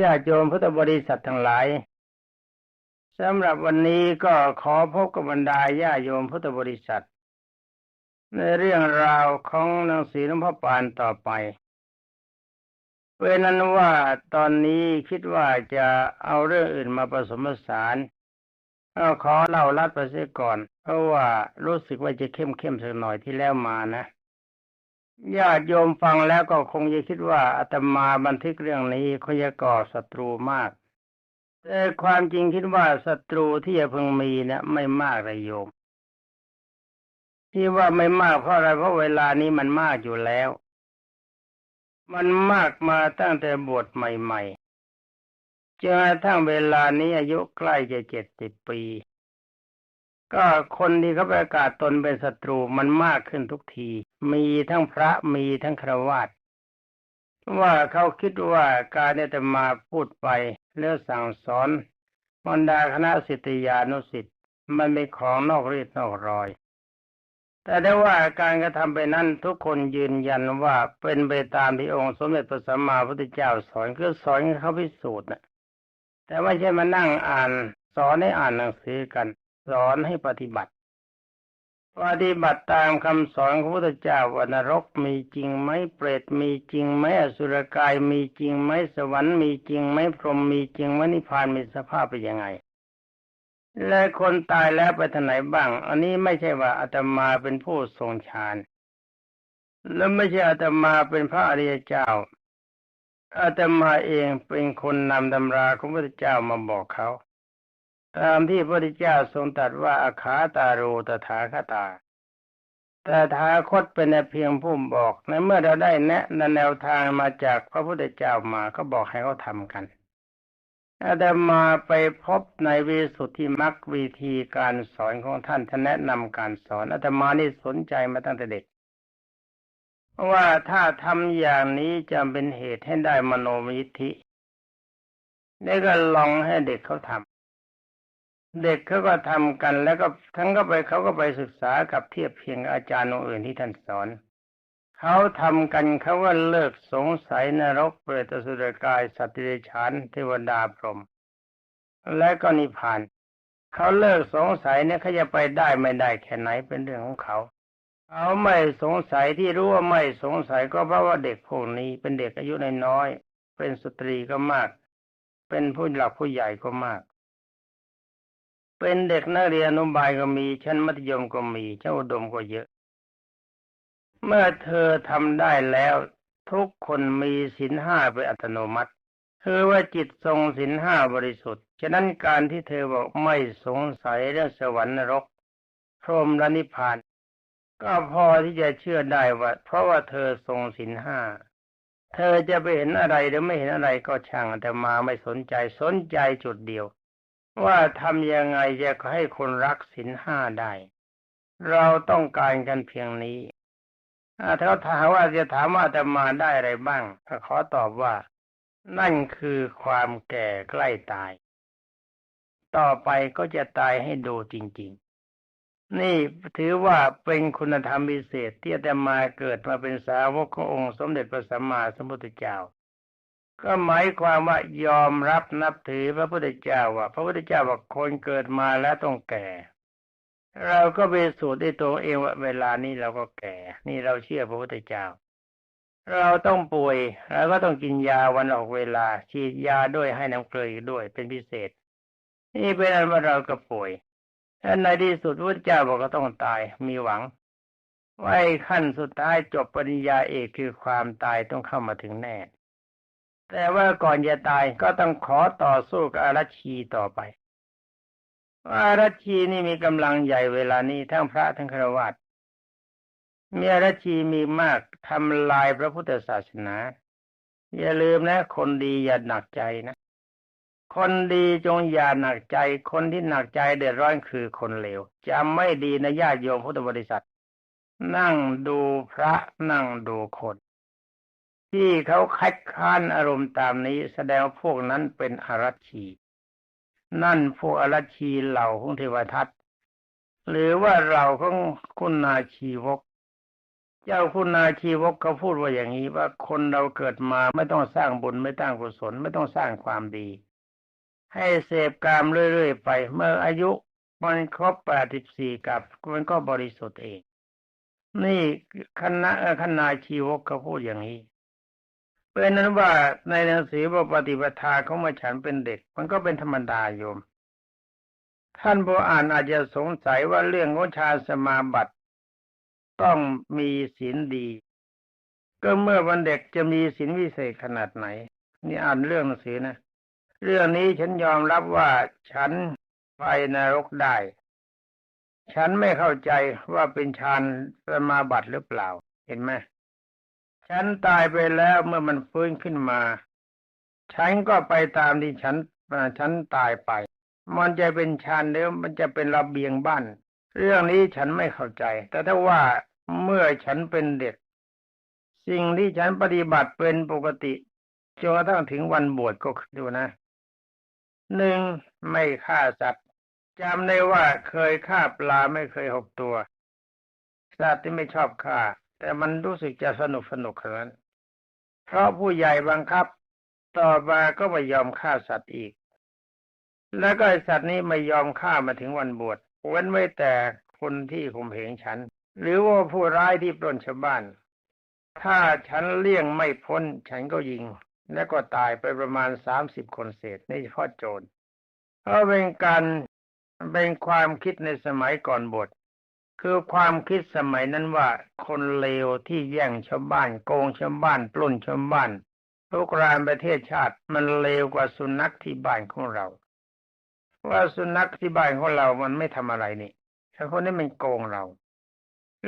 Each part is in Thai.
ญาติโยมพุทธบริษัททั้งหลายสำหรับวันนี้ก็ขอพบกับบรรดาญาโยมพุทธบริษัท ในเรื่องราวของหนังสือหลวงพ่อปานต่อไปเป็นนั้นว่าตอนนี้คิดว่าจะเอาเรื่องอื่นมาผสมผสานก็ขอเล่าลัดไปเสียก่อน เพราะว่ารู้สึกว่าจะเข้มเข้มสักหน่อยที่แล้วมานะ ญาติโยมฟังแล้วก็คงจะคิดว่าอาตมาบันทึกเรื่องนี้เขาจะก่อศัตรูมาก แต่ความจริงคิดว่าศัตรูที่จะพึงมีเนะี่ยไม่มากเลยโยม ที่ว่าไม่มากเพราะอะไรเพราะเวลานี้มันมากอยู่แล้ว มันมากมาตั้งแต่บวชใหม่ๆจนกระทั่งเวลานี้อายุใกล้จะเจ็ดสิบปี ก็คนที่เขาประกาศตนเป็นศัตรูมันมากขึ้นทุกที มีทั้งพระมีทั้งครวาตว่าเขาคิดว่าการเนี่ยจะมาพูดไปแล้วสั่งสอนบรรดาคณะสิทธิยานุสิทธิ์มันเป็นของนอกรีดนอกรอย แต่ได้ว่าการกระทำไปนั้นทุกคนยืนยันว่าเป็นไปตามที่องค์สมเด็จพระสัมมาพุทธเจ้าสอนคือสอนให้เขาพิสูจน์นะแต่ไม่ใช่มานั่งอ่านสอนให้อ่านหนังสือกัน สอนให้ปฏิบัติ ปฏิบัติตามคำสอนของพระพุทธเจ้าว่านรกมีจริงไหมเปรตมีจริงไหมอสุรกายมีจริงไหมสวรรค์มีจริงไหมพรหมมีจริงไหมนิพพานมีสภาพเป็นยังไง และคนตายแล้วไปทางไหนบ้าง อันนี้ไม่ใช่ว่าอาตมาเป็นผู้ทรงฌานและไม่ใช่อาตมาเป็นพระอริยเจ้าอาตมาเองเป็นคนนำตำราของพระพุทธเจ้ามาบอกเขา ตามที่พระพุทธเจ้าทรงตรัสว่าอาคาตาโรตถาคตาแต่ทาคตเป็นเพียงผู้บอกในเมื่อเราได้แนะนแนวทางมาจากพระพุทธเจ้ามาก็บอกให้เขาทำกันอาตมาไปพบในวิสุทธิมรรควิธีการสอนของท่านท่านแนะนำการสอนอาตมานี่สนใจมาตั้งแต่เด็กว่าถ้าทำอย่างนี้จะเป็นเหตุให้ได้มโนมิธิได้ก็ลองให้เด็กเขาทำ เด็กเขาก็ทำกันแล้วก็ทั้งก็ไปเขาก็ไปศึกษากับเทียบเพียงอาจารย์องค์อื่นที่ท่านสอนเขาทำกันเขาว่าเลิกสงสัยนรกเปรตสุรกายสัตว์เดรัจฉานเทวดาพรหมและก็นิพพานเขาเลิกสงสัยเนี่ยเขาจะไปได้ไม่ได้แค่ไหนเป็นเรื่องของเขาเขาไม่สงสัยที่รู้ว่าไม่สงสัยก็เพราะว่าเด็กพวกนี้เป็นเด็กอายุน้อยเป็นสตรีก็มาก เป็นผู้หลักผู้ใหญ่ก็มาก เป็นเด็กนักเรียนอนุบาลก็มีชั้นมัธยมก็มีชั้นอุดมก็เยอะ เมื่อเธอทำได้แล้ว ทุกคนมีศีลห้าเป็นอัตโนมัติคือว่าจิตทรงศีลห้าบริสุทธิ์ ฉะนั้นการที่เธอบอกไม่สงสัยเรื่องสวรรค์นรก พรหมและนิพพาน ก็พอที่จะเชื่อได้ว่า เพราะว่าเธอทรงศีลห้า เธอจะไปเห็นอะไรหรือไม่เห็นอะไรก็ช่างแต่มาไม่สนใจสนใจจุดเดียว ว่าทำยังไงจะให้คนรักศีลห้าได้ เราต้องการกันเพียงนี้ถ้าถามว่าจะถามว่าจะมาได้อะไรบ้างขอตอบว่า นั่นคือความแก่ใกล้ตาย ต่อไปก็จะตายให้ดูจริง ๆ นี่ถือว่าเป็นคุณธรรมพิเศษที่จะมาเกิดมาเป็นสาวกขององค์สมเด็จพระสัมมาสัมพุทธเจ้า ก็หมายความว่ายอมรับนับถือพระพุทธเจ้าว่า พระพุทธเจ้าบอกคนเกิดมาแล้วต้องแก่ เราก็ไปสูตรด้วยตัวเองว่าเวลานี้เราก็แก่ นี่เราเชื่อพระพุทธเจ้า เราต้องป่วยเราก็ต้องกินยาวันออกเวลา ฉีดยาด้วยให้น้ำเกลือด้วยเป็นพิเศษ นี่เป็นอันว่าเราก็ป่วยถ้าในที่สุดพระพุทธเจ้าบอกก็ต้องตายมีหวังไว้ขั้นสุดท้ายจบปริญญาเอกคือความตายต้องเข้ามาถึงแน่ แต่ว่าก่อนจะตายก็ต้องขอต่อสู้กับอารัชีต่อไปอารัชีนี่มีกำลังใหญ่เวลานี้ทั้งพระทั้งฆราวาสมีอารัชีมีมากทำลายพระพุทธศาสนา อย่าลืมนะ คนดีอย่าหนักใจนะ คนดีจงอย่าหนักใจ คนที่หนักใจเดือดร้อนคือคนเลวจำไม่ดีนะญาติโยมพุทธบริษัท นั่งดูพระนั่งดูคน ที่เขาคัดค้านอารมณ์ตามนี้ แสดงว่าพวกนั้นเป็นอารัชี นั่นพวกอารัชีเหล่าของเทวทัตหรือว่าเราของคุณนาชีวก เจ้าคุณนาชีวกเขาพูดว่าอย่างนี้ว่าคนเราเกิดมาไม่ต้องสร้างบุญไม่ตั้งกุศลไม่ต้องสร้างความดี ให้เสพกามเรื่อยๆไป เมื่ออายุมันครบแปดสิบสี่กับมันก็บริสุทธิ์เอง นี่คณะคณาชีวกเขาพูดอย่างนี้ เป็นนั้นว่าในหนังสือว่าปฏิปทาเขามาฉันเป็นเด็ก มันก็เป็นธรรมดาโยม ท่านผู้อ่านอาจจะสงสัยว่าเรื่องของฌานสมาบัติต้องมีศีลดี ก็เมื่อวันเด็กจะมีศีลวิเศษขนาดไหน นี่อ่านเรื่องหนังสือนะ เรื่องนี้ฉันยอมรับว่าฉันไปนรกได้ ฉันไม่เข้าใจว่าเป็นฌานสมาบัติหรือเปล่า เห็นไหม ฉันตายไปแล้วเมื่อมันฟื้นขึ้นมา ฉันก็ไปตามที่ฉันฉันตายไป มันจะเป็นฌานหรือมันจะเป็นระเบียงบ้าน เรื่องนี้ฉันไม่เข้าใจ แต่ถ้าว่าเมื่อฉันเป็นเด็ก สิ่งที่ฉันปฏิบัติเป็นปกติจนกระทั่งถึงวันบวชก็ดูนะหนึ่งไม่ฆ่าสัตว์จำได้ว่าเคยฆ่าปลาไม่เคยหกตัว สัตว์ที่ไม่ชอบฆ่า แต่มันรู้สึกจะสนุกสนุกขนาดนั้น เพราะผู้ใหญ่บังคับ ต่อมาก็ไม่ยอมฆ่าสัตว์อีก แล้วก็ไอสัตว์นี้ไม่ยอมฆ่ามาถึงวันบวชเว้นไว้แต่คนที่ข่มเหงฉัน หรือว่าผู้ร้ายที่ปล้นชาวบ้าน ถ้าฉันเลี่ยงไม่พ้น ฉันก็ยิง แล้วก็ตายไปประมาณสามสิบคนเศษในพาะโจรเพราะเป็นการเป็นความคิดในสมัยก่อนบท คือความคิดสมัยนั้นว่าคนเลวที่แย่งชาวบ้านโกงชาวบ้าน ปล้นชาวบ้านลุกรานประเทศชาติมันเลวกว่าสุนัขที่บ้านของเรา ว่าสุนัขที่บ้านของเรา มันไม่ทำอะไรนี่แต่คนนี้มันโกงเรา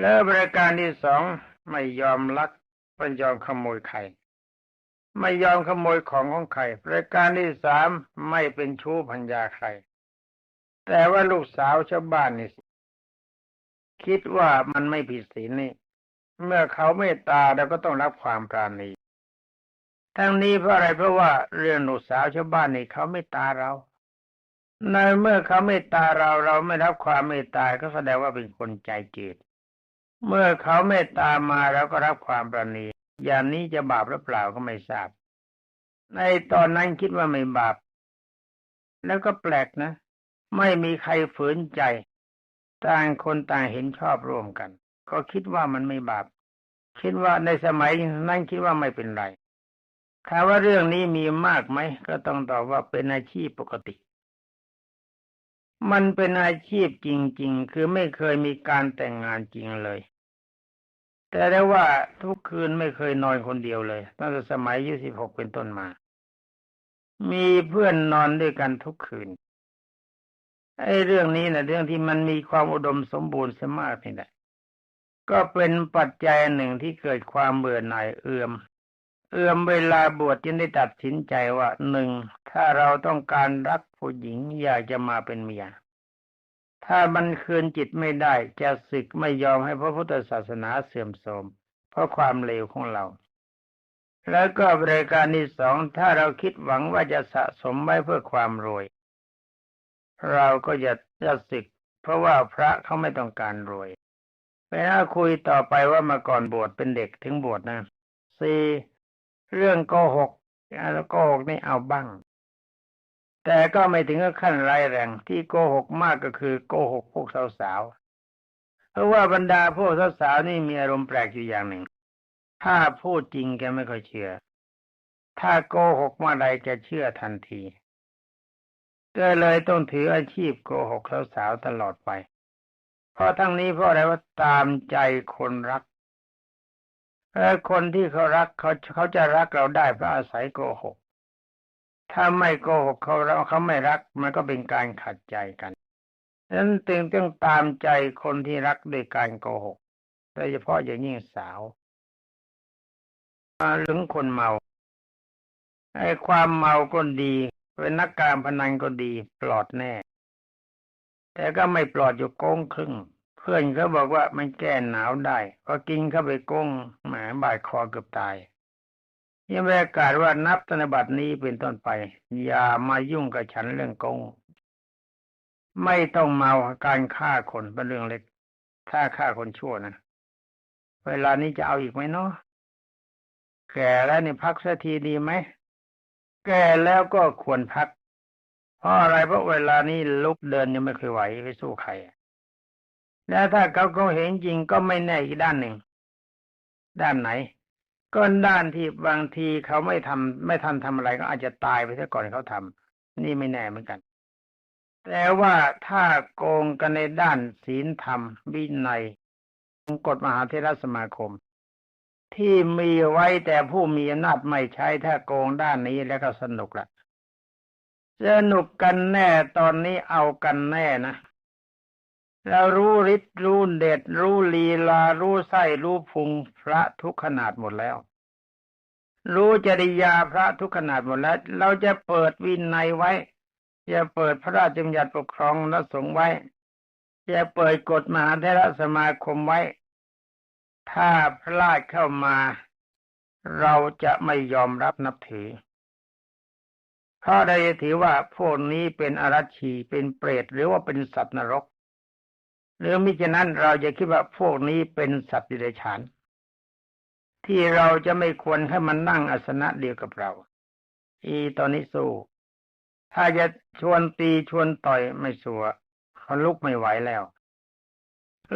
แล้วบริการที่สองไม่ยอมลักไม่ยอมขโมยใครไม่ยอมขโมยของของใครบริการที่สามไม่เป็นชู้พัญญาใครแต่ว่าลูกสาวชาวบ้านนี่ คิดว่ามันไม่ผิดศีลนี่ เมื่อเขาเมตตาเราก็ต้องรับความปราณีทั้งนี้เพราะอะไรเพราะว่าเรื่องลูกสาวชาวบ้านนี่เขาเมตตาเรา ในเมื่อเขาเมตตาเราเราไม่รับความเมตตาก็แสดงว่าเป็นคนใจจืดเมื่อเขาเมตตามาเราก็รับความปราณีอย่างนี้จะบาปหรือเปล่าก็ไม่ทราบ ในตอนนั้นคิดว่าไม่บาป แล้วก็แปลกนะ ไม่มีใครฝืนใจ ต่างคนต่างเห็นชอบร่วมกัน ก็คิดว่ามันไม่บาป คิดว่าในสมัยนั้นคิดว่าไม่เป็นไรถามว่าเรื่องนี้มีมากไหม ก็ต้องตอบว่าเป็นอาชีพปกติ มันเป็นอาชีพจริง ๆ คือไม่เคยมีการแต่งงานจริงเลย แต่ได้ว่าทุกคืนไม่เคยนอนคนเดียวเลย ตั้งแต่สมัยอายุสิบหกเป็นต้นมา มีเพื่อนนอนด้วยกันทุกคืน ไอ้เรื่องนี้นะเรื่องที่มันมีความอุดมสมบูรณ์สมากนี่แหละก็เป็นปัจจัยหนึ่งที่เกิดความเบื่อหน่ายเอื่อม เอื่อมเวลาบวชจึงได้ตัดสินใจว่าหนึ่งถ้าเราต้องการรักผู้หญิงอยากจะมาเป็นเมีย ถ้ามันคืนจิตไม่ได้จะศึกไม่ยอมให้พระพุทธศาสนาเสื่อมโทรมเพราะความเลวของเรา แล้วก็บริการที่สองถ้าเราคิดหวังว่าจะสะสมไว้เพื่อความรวย เราก็จะจะศึก เพราะว่าพระเขาไม่ต้องการรวยไปน่าคุยต่อไปว่ามาก่อนบวชเป็นเด็กถึงบวชนะสี่เรื่องโกหกแล้วโกหกนี่เอาบ้าง แต่ก็ไม่ถึงกับขั้นร้ายแรงที่โกหกมากก็คือโกหกพวกสาวๆเพราะว่าบรรดาพวกสาวๆนี่มีอารมณ์แปลกอยู่อย่างหนึ่ง ถ้าพูดจริงแกไม่ค่อยเชื่อ ถ้าโกหกเมื่อใดแกเชื่อทันที ก็เลยต้องถืออาชีพโกหกสาวๆตลอดไป เพราะทั้งนี้เพราะอะไรว่าตามใจคนรักเออคนที่เขารักเขาเขาจะรักเราได้เพราะอาศัยโกหก ถ้าไม่โกหกเขาเราเขาไม่รัก มันก็เป็นการขัดใจกันฉะนั้นตึงต้องตามใจคนที่รักด้วยการโกหกโดยเฉพาะอย่างยิ่งสาวมาถึงคนเมาไอ้ความเมาก็ดี เป็นนักการพนันก็ดีปลอดแน่ แต่ก็ไม่ปลอดอยู่โก้งครึ่ง เพื่อนเขาบอกว่ามันแก้หนาวได้ก็กินเข้าไปก้งแหมบาดคอเกือบตายยังประกาศว่านับธนบัตรนี้เป็นต้นไป อย่ามายุ่งกับฉันเรื่องกง ไม่ต้องเมาการฆ่าคนเป็นเรื่องเล็ก ถ้าฆ่าคนชั่วนะเวลานี้จะเอาอีกไหมเนาะแก่แล้วนี่พักสักทีดีไหม แก่แล้วก็ควรพัก เพราะอะไรเพราะเวลานี้ลุกเดินยังไม่เคยไหวไปสู้ใครแล้วถ้าเขาเขาเห็นจริงก็ไม่แน่อีกด้านหนึ่ง ด้านไหน ก็ด้านที่บางทีเขาไม่ทำไม่ทันทำอะไรก็อาจจะตายไปซะก่อนเขาทำนี่ไม่แน่เหมือนกัน แต่ว่าถ้าโกงกันในด้านศีลธรรมวินัยกฎมหาเทรสมาคม ที่มีไว้แต่ผู้มีอำนาจไม่ใช้ถ้าโกงด้านนี้แล้วก็สนุกละสนุกกันแน่ตอนนี้เอากันแน่นะเรารู้ฤทธิ์รู้เด็ด รู้ลีลา รู้ไส้รู้พุงพระทุกขนาดหมดแล้ว รู้จริยาพระทุกขนาดหมดแล้ว เราจะเปิดวินัยไว้จะเปิดพระราชบัญญัติปกครองและสงไว้จะเปิดกฎมหาเทระสมาคมไว้ ถ้าพลาดเข้ามา เราจะไม่ยอมรับนับถือ เพราะใดถือว่าพวกนี้เป็นอรัชชีเป็นเปรตหรือว่าเป็นสัตว์นรก หรือมิฉะนั้นเราจะคิดว่าพวกนี้เป็นสัตว์ดิเรกชันที่เราจะไม่ควรให้มันนั่งอาสนะเดียวกับเรา อีตอนนี้สู้ ถ้าจะชวนตีชวนต่อยไม่สัวเขาลุกไม่ไหวแล้ว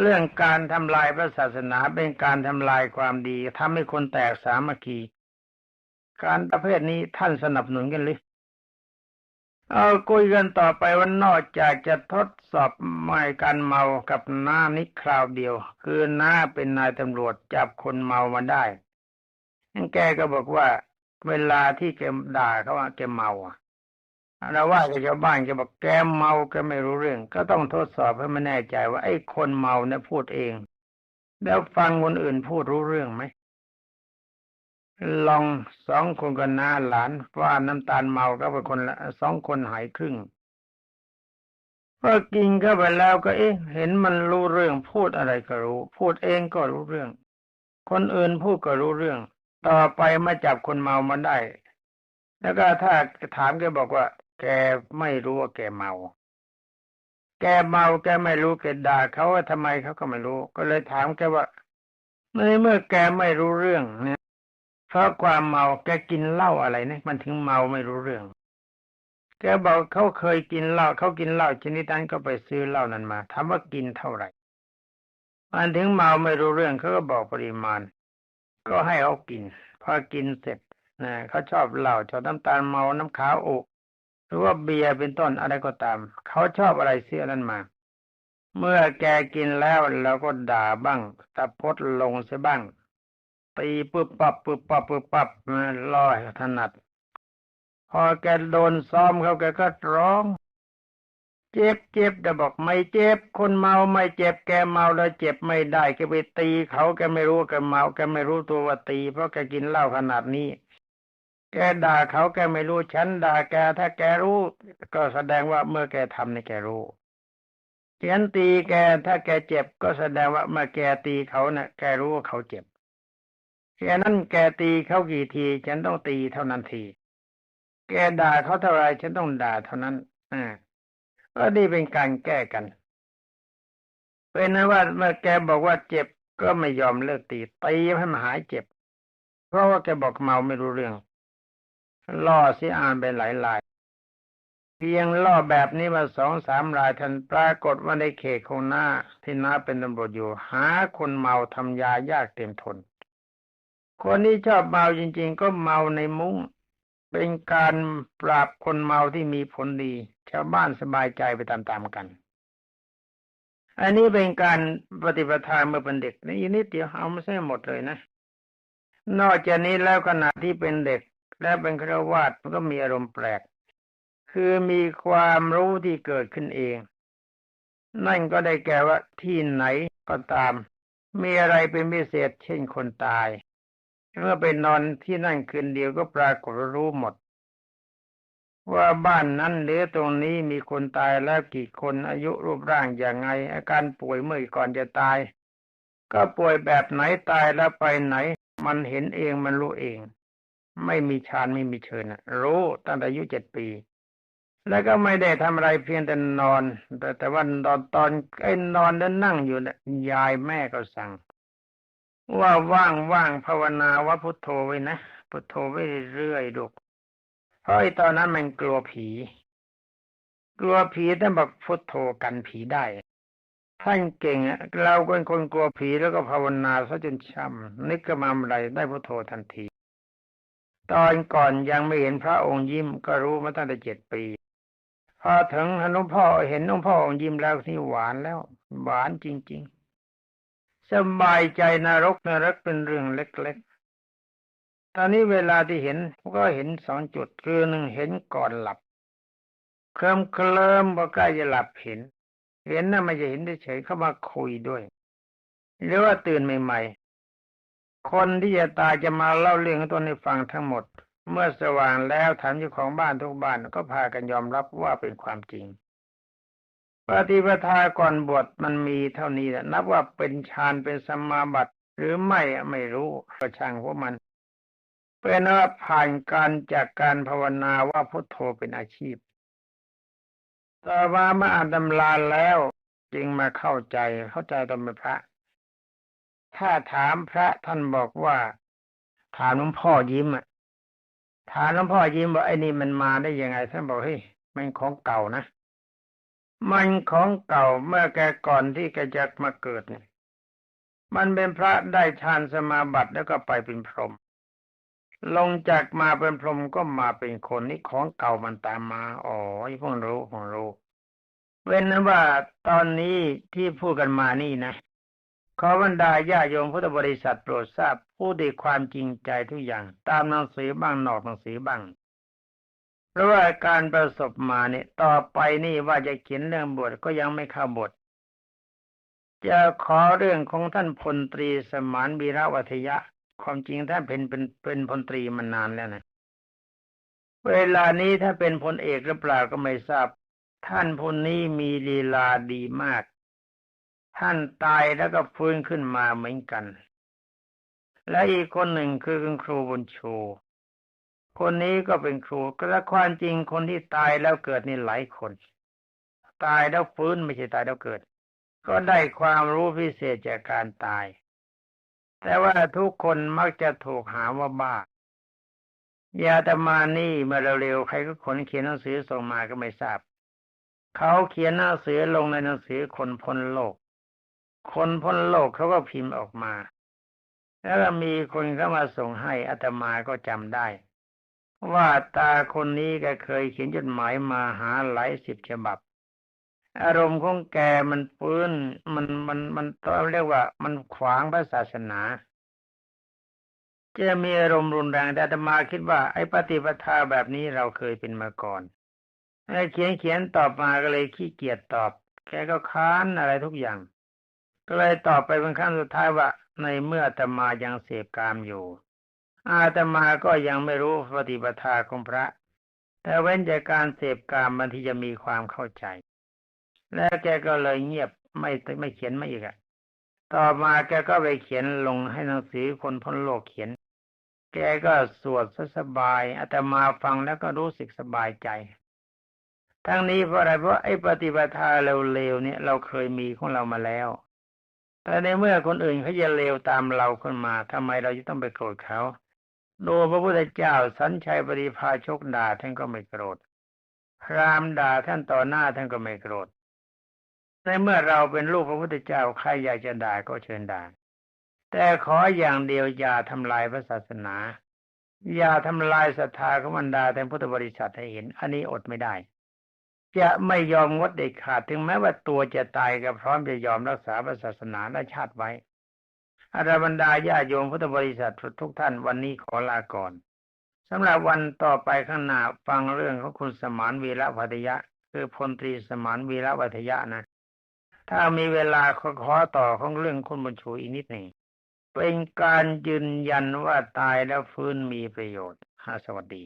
เรื่องการทำลายพระศาสนาเป็นการทำลายความดีทำให้คนแตกสามัคคี การประเภทนี้ท่านสนับสนุนกันหรือเอาคุยกันต่อไปว่านอกจากจะทดสอบไม่การเมากับหน้านิคราวเดียว คือหน้าเป็นนายตำรวจจับคนเมามาได้แกก็บอกว่า เวลาที่แกด่าเขาว่าแกเมาอะ เราว่ากับชาวบ้านแกบอกแกเมาแกไม่รู้เรื่อง ก็ต้องทดสอบให้มันแน่ใจว่าไอ้คนเมาเนี่ยพูดเอง แล้วฟังคนอื่นพูดรู้เรื่องไหมลองสองคนกันน้าหลานว่าน้ำตาลเมาก็เป็นคนละสองคนหายครึ่งพอกินเข้าไปแล้วก็เอ๊ะ เห็นมันรู้เรื่องพูดอะไรก็รู้ พูดเองก็รู้เรื่อง คนอื่นพูดก็รู้เรื่อง ต่อไปมาจับคนเมามาได้ แล้วก็ถ้าถามแกบอกว่า แกไม่รู้ว่าแกเมา แกเมาแกไม่รู้แกด่าเขาว่าทำไมเขาก็ไม่รู้ ก็เลยถามแกว่าในเมื่อแกไม่รู้เรื่องเนี่ยเพราะความเมาแกกินเหล้าอะไรเนี่ยมันถึงเมาไม่รู้เรื่อง แกบอกเขาเคยกินเหล้าเขากินเหล้าชนิดนั้นก็ไปซื้อเหล้านั้นมาถามว่ากินเท่าไหร่มันถึงเมาไม่รู้เรื่องเขาก็บอกปริมาณ ก็ให้เขากิน พอกินเสร็จนะเขาชอบเหล้าชอบน้ำตาลเมาน้ำขาวอุ หรือว่าเบียร์เป็นต้นอะไรก็ตาม เขาชอบอะไรเสื้อนั้นมา เมื่อแกกินแล้วเราก็ด่าบ้างตะพดลงเสียบ้าง ตีปึ๊บปับปึ๊บปับปึ๊บปับลอยถนัด พอแกโดนซ้อมเขาแกก็ร้อง เจ็บเจ็บแต่บอกไม่เจ็บ คนเมาไม่เจ็บแกเมาแล้วเจ็บไม่ได้แกไปตีเขาแกไม่รู้แกเมาแกไม่รู้ตัวว่าตี เพราะแกกินเหล้าขนาดนี้ แกด่าเขาแกไม่รู้ฉันด่าแกถ้าแกรู้ ก็แสดงว่าเมื่อแกทำในแกรู้ฉันตีแกถ้าแกเจ็บ ก็แสดงว่าเมื่อแกตีเขาเนะ่ะ แกรู้ว่าเขาเจ็บแค่นั้นแกตีเขากี่ที ฉันต้องตีเท่านั้นที แกด่าเขาเท่าไรฉันต้องด่าเท่านั้น อ่าก็นี่เป็นการแก้กันเป็นนั้นว่าเมื่อแกบอกว่าเจ็บก็ไม่ยอมเลิกตีตีให้มันหายเจ็บ เพราะว่าแกบอกเมาไม่รู้เรื่อง ล่อเสียอ่านไปหลายลายเพียงล่อแบบนี้มาสองสามรายทันปรากฏว่าในเขตของหน้าที่น้าเป็นตำรวจอยู่ หาคนเมาทำยายากเต็มทน คนที่ชอบเมาจริง ๆ ก็เมาในมุ้งเป็นการปราบคนเมาที่มีผลดี ชาวบ้านสบายใจไปตามๆกัน อันนี้เป็นการปฏิปทาเมื่อเป็นเด็กนี่นิดเดียวเอาไม่ใช่หมดเลยนะ นอกจากนี้แล้วขณะที่เป็นเด็ก และเป็นครวาสมันก็มีอารมณ์แปลก คือมีความรู้ที่เกิดขึ้นเอง นั่นก็ได้แก่ว่าที่ไหนก็ตาม มีอะไรเป็นพิเศษเช่นคนตาย เมื่อไปนอนที่นั่นคืนเดียวก็ปรากฏรู้หมด ว่าบ้านนั้นหรือตรงนี้มีคนตายแล้วกี่คนอายุรูปร่างอย่างไง อาการป่วยเมื่อก่อนจะตาย ก็ป่วยแบบไหนตายแล้วไปไหน มันเห็นเองมันรู้เอง ไม่มีชานไม่มีเชิญรู้ตั้งแต่อายุเจ็ดปี แล้วก็ไม่ได้ทำอะไรเพียงแต่นอน แต่แต่ว่าตอนตอนไอ้นอนแล้วนั่งอยู่เนี่ยยายแม่ก็สั่ง ว่าว่างว่างภาวนาว่าพุทโธไว้นะพุทโธไว้เรื่อยๆลูกเพราะไอ้ตอนนั้นมันกลัวผี กลัวผีท่านบอกพุทโธกันผีได้ท่านเก่งอะเราเป็นคนกลัวผีแล้วก็ภาวนาซะจนช้ำนึกกระมาอะไรได้พุทโธทันที ตอนก่อนยังไม่เห็นพระองค์ยิ้มก็รู้มาตั้งแต่เจ็ดปี พอถึงหลวงพ่อเห็นหลวงพ่อองค์ยิ้มแล้วที่หวานแล้ว หวานจริง ๆ สบายใจนรกนรกเป็นเรื่องเล็ก ๆ ตอนนี้เวลาที่เห็นก็เห็นสองจุดคือหนึ่งเห็นก่อนหลับ เคลิมเคลิมพอใกล้จะหลับเห็น เห็นน่ะไม่จะเห็นเฉยเข้ามาคุยด้วย หรือว่าตื่นใหม่ๆ คนที่จะตายจะมาเล่าเรื่องของตนให้ฟังทั้งหมด เมื่อสว่างแล้วถามเจ้าของบ้านทุกบ้านก็พากันยอมรับว่าเป็นความจริง ปฏิปทาก่อนบวชมันมีเท่านี้แหละนับว่าเป็นฌานเป็นสมาบัติหรือไม่ไม่รู้ก็ช่างพวกมันเป็นว่าผ่านการจากการภาวนาว่าพุทโธเป็นอาชีพต่อมามื่ออ่านตำราแล้วจึงมาเข้าใจเข้าใจตอนเป็นพระ ถ้าถามพระท่านบอกว่า ถามหลวงพ่อยิ้มอะถามหลวงพ่อยิ้มว่าไอ้นี่มันมาได้ยังไงท่านบอกเฮ้ยมันของเก่านะมันของเก่าเมื่อแกก่อนที่แกจะมาเกิดเนี่ยมันเป็นพระได้ฌานสมาบัติแล้วก็ไปเป็นพรหมลงจากมาเป็นพรหมก็มาเป็นคนนี่ของเก่ามันตามมาอ๋อพิ่งรู้เพิ่งรู้เว้นนั้นว่าตอนนี้ที่พูดกันมานี่นะ ขอบรรดาญาโยมพุทธบริษัทโปรดทราบผู้ด้วยความจริงใจทุกอย่าง ตามหนังสือบ้างนอกหนังสือบ้างเพราะว่าการประสบมาเนี่ยต่อไปนี่ว่าจะเขียนเรื่องบทก็ยังไม่เข้าบท จะขอเรื่องของท่านพลตรีสมานบีระวัทยะ ความจริงท่านเป็นเป็นเป็นพลตรีมานานแล้วนะเวลานี้ถ้าเป็นพลเอกหรือเปล่าก็ไม่ทราบ ท่านพลนี้มีลีลาดีมาก ท่านตายแล้วก็ฟื้นขึ้นมาเหมือนกัน และอีกคนหนึ่งคือคุณครูบุญชู คนนี้ก็เป็นครูและความจริงคนที่ตายแล้วเกิดนี่หลายคน ตายแล้วฟื้นไม่ใช่ตายแล้วเกิด ก็ได้ความรู้พิเศษจากการตาย แต่ว่าทุกคนมักจะถูกหาว่าบ้ายาตมานี่เมื่อเร็วๆใครก็ขนเขียนหนังสือส่งมาก็ไม่ทราบเขาเขียนหนังสือลงในหนังสือคนพ้นโลก คนพ้นโลกเขาก็พิมพ์ออกมา แล้วมีคนเข้ามาส่งให้อาตมาก็จำได้ ว่าตาคนนี้แกเคยเขียนจดหมายมาหาหลายสิบฉบับ อารมณ์ของแกมันฟื้นมันมันมันต้องเรียกว่า มันขวางพระศาสนาจะมีอารมณ์รุนแรงแต่อาตมาคิดว่าไอ้ปฏิปทาแบบนี้เราเคยเป็นมาก่อนไอ้เขียนเขียนตอบมาก็เลยขี้เกียจตอบ แกก็ค้านอะไรทุกอย่าง ก็เลยตอบไปเป็นขั้นสุดท้ายว่า ในเมื่ออาตมายังเสพกามอยู่ อาตมาก็ยังไม่รู้ปฏิปทาของพระ แต่เว้นจากการเสพกามมันที่จะมีความเข้าใจ แล้วแกก็เลยเงียบไม่ไม่เขียนไม่อีกอะต่อมาแกก็ไปเขียนลงให้หนังสือคนพ้นโลกเขียน แกก็สวดสบายอาตมาฟังแล้วก็รู้สึกสบายใจทั้งนี้เพราะอะไรเพราะไอ้ปฏิปทาเร็วๆเนี่ยเราเคยมีของเรามาแล้ว แต่ในเมื่อคนอื่นเขาจะเลวตามเราขึ้นมาทำไมเราจะต้องไปโกรธเขาดูพระพุทธเจ้าสันชัยปริพาชกด่าท่านก็ไม่โกรธพรามด่าท่านต่อหน้าท่านก็ไม่โกรธในเมื่อเราเป็นลูกพระพุทธเจ้าใครอยากจะด่าก็เชิญด่า แต่ขออย่างเดียวอย่าทำลายพระศาสนา อย่าทำลายศรัทธาของบรรดาแต่พุทธบริษัทให้เห็น อันนี้อดไม่ได้ จะไม่ยอมงดเด็ดขาดถึงแม้ว่าตัวจะตายก็พร้อมจะยอมรักษาพระศาสนาและชาติไว้อาราบรรดาญาโยมพุทธบริษัททุกท่านวันนี้ขอลาก่อนสำหรับวันต่อไปข้างหน้าฟังเรื่องของคุณสมานวีระวัทยะ คือพลตรีสมานวีระวัทยะนะ ถ้ามีเวลาขอขอต่อของเรื่องคุณบุญชูอีกนิดหนึ่งเป็นการยืนยันว่าตายแล้วฟื้นมีประโยชน์ฮะสวัสดี